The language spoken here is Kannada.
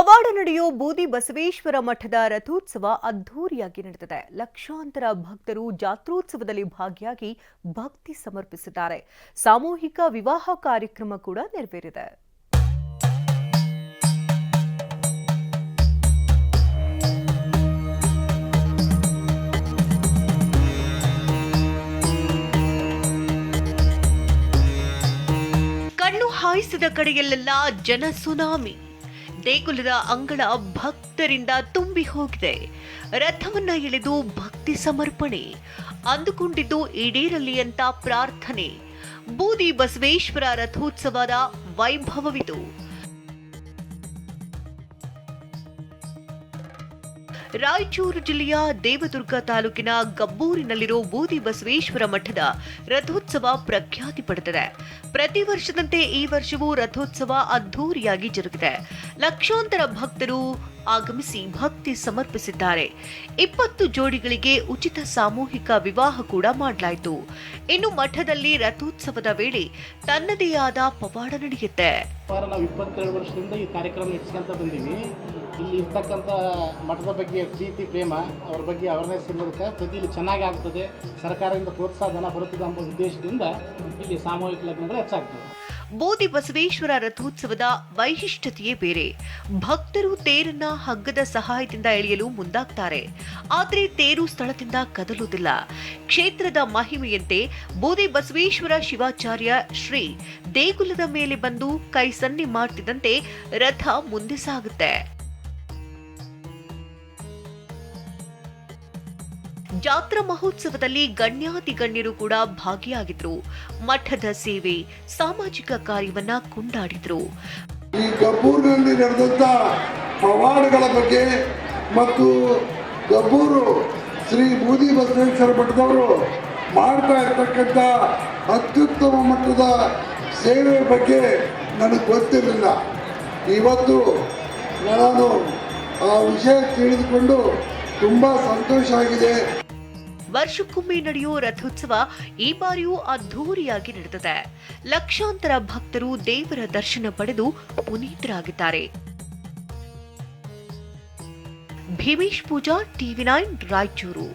ಪವಾಡ ನಡೆಯೋ ಬೂದಿ ಬಸವೇಶ್ವರ ಮಠದ ರಥೋತ್ಸವ ಅದ್ದೂರಿಯಾಗಿ ನಡೆದಿದೆ. ಲಕ್ಷಾಂತರ ಭಕ್ತರು ಜಾತ್ರೋತ್ಸವದಲ್ಲಿ ಭಾಗಿಯಾಗಿ ಭಕ್ತಿ ಸಮರ್ಪಿಸಿದ್ದಾರೆ. ಸಾಮೂಹಿಕ ವಿವಾಹ ಕಾರ್ಯಕ್ರಮ ಕೂಡ ನೆರವೇರಿದೆ. ಕಣ್ಣು ಹಾಯಿಸಿದ ಕಡೆಯಲ್ಲೆಲ್ಲ ಜನ ಸುನಾಮಿ. ದೇಗುಲದ ಅಂಗಳ ಭಕ್ತರಿಂದ ತುಂಬಿ ಹೋಗಿದೆ. ರಥವನ್ನ ಎಳೆದು ಭಕ್ತಿ ಸಮರ್ಪಣೆ. ಅಂದುಕೊಂಡಿದ್ದು ಈಡೇರಲಿ ಅಂತ ಪ್ರಾರ್ಥನೆ. ಬೂದಿ ಬಸವೇಶ್ವರ ರಥೋತ್ಸವದ ವೈಭವವಿದು. ರಾಯಚೂರು ಜಿಲ್ಲೆಯ ದೇವದುರ್ಗ ತಾಲೂಕಿನ ಗಬ್ಬೂರಿನಲ್ಲಿರೋ ಬೂದಿ ಬಸವೇಶ್ವರ ಮಠದ ರಥೋತ್ಸವ ಪ್ರಖ್ಯಾತಿ ಪಡೆದಿದೆ. ಪ್ರತಿ ವರ್ಷದಂತೆ ಈ ವರ್ಷವೂ ರಥೋತ್ಸವ ಅದ್ಧೂರಿಯಾಗಿ ಜರುಗಿದೆ. ಲಕ್ಷಾಂತರ ಭಕ್ತರು ಆಗಮಿಸಿ ಭಕ್ತಿ ಸಮರ್ಪಿಸಿದ್ದಾರೆ. ಇಪ್ಪತ್ತು ಜೋಡಿಗಳಿಗೆ ಉಚಿತ ಸಾಮೂಹಿಕ ವಿವಾಹ ಕೂಡ ಮಾಡಲಾಯಿತು. ಇನ್ನು ಮಠದಲ್ಲಿ ರಥೋತ್ಸವದ ವೇಳೆ ತನ್ನದೇ ಆದ ಪವಾಡ ನಡೆಯುತ್ತೆ. ನಾವು ಇಪ್ಪತ್ತೆರಡು ವರ್ಷದಿಂದ ಈ ಕಾರ್ಯಕ್ರಮ ನಡೆಸ್ಕೊಂತ ಬಂದೀವಿ. ಇಲ್ಲಿ ಇರ್ತಕ್ಕಂಥ ಮಠದ ಬಗ್ಗೆ ಪ್ರೀತಿ, ಪ್ರೇಮ, ಅವ್ರ ಬಗ್ಗೆ ಅವೇರ್ನೆಸ್ ಇರೋದಕ್ಕೆ ಪ್ರತಿ ಇಲ್ಲಿ ಚೆನ್ನಾಗಿ ಆಗ್ತದೆ. ಸರ್ಕಾರದಿಂದ ಪ್ರೋತ್ಸಾಹ ಧನ ಬರುತ್ತದೆ ಎಂಬ ಉದ್ದೇಶದಿಂದ ಇಲ್ಲಿ ಸಾಮೂಹಿಕ ಲಗ್ನಗಳು ಹೆಚ್ಚಾಗ್ತದೆ ಬೋಧಿ ಬಸವೇಶ್ವರ ರಥೋತ್ಸವದ ವೈಶಿಷ್ಟ್ಯತೆಯೇ ಬೇರೆ. ಭಕ್ತರು ತೇರನ್ನ ಹಗ್ಗದ ಸಹಾಯದಿಂದ ಎಳೆಯಲು ಮುಂದಾಗ್ತಾರೆ. ಆದರೆ ತೇರು ಸ್ಥಳದಿಂದ ಕದಲುವುದಿಲ್ಲ. ಕ್ಷೇತ್ರದ ಮಹಿಮೆಯಂತೆ ಬೋಧಿ ಬಸವೇಶ್ವರ ಶಿವಾಚಾರ್ಯ ಶ್ರೀ ದೇಗುಲದ ಮೇಲೆ ಬಂದು ಕೈ ಸನ್ನೆ ಮಾಡ್ತಿದ್ದಂತೆ ರಥ ಮುಂದೆ ಸಾಗುತ್ತೆ. ಜಾತ್ರಾ ಮಹೋತ್ಸವದಲ್ಲಿ ಗಣ್ಯಾತಿ ಗಣ್ಯರು ಕೂಡ ಭಾಗಿಯಾಗಿದ್ರು. ಮಠದ ಸೇವೆ, ಸಾಮಾಜಿಕ ಕಾರ್ಯವನ್ನ ಕೊಂಡಾಡಿದ್ರು. ಈ ಗಬ್ಬೂರಿನಲ್ಲಿ ನಡೆದಂತ ಪವಾಡಗಳ ಬಗ್ಗೆ ಮತ್ತು ಗಬ್ಬೂರು ಶ್ರೀ ಬೂದಿ ಬಸವೇಶ್ವರ ಮಠದವರು ಮಾಡ್ತಾ ಇರ್ತಕ್ಕಂಥ ಅತ್ಯುತ್ತಮ ಮಟ್ಟದ ಸೇವೆ ಬಗ್ಗೆ ನನಗೆ ಗೊತ್ತಿರಲಿಲ್ಲ. ಇವತ್ತು ನಾನು ಆ ವಿಷಯ ತಿಳಿದುಕೊಂಡು ತುಂಬ ಸಂತೋಷ ಆಗಿದೆ. ವರ್ಷಕ್ಕೊಮ್ಮೆ ನಡೆಯೋ ರಥೋತ್ಸವ ಈ ಬಾರಿಯೂ ಅದ್ಧೂರಿಯಾಗಿ ನಡೆದಿದೆ. ಲಕ್ಷಾಂತರ ಭಕ್ತರು ದೇವರ ದರ್ಶನ ಪಡೆದು ಪುನೀತರಾಗಿದ್ದಾರೆ. Bhimesh Pooja, TV nine, Raichur.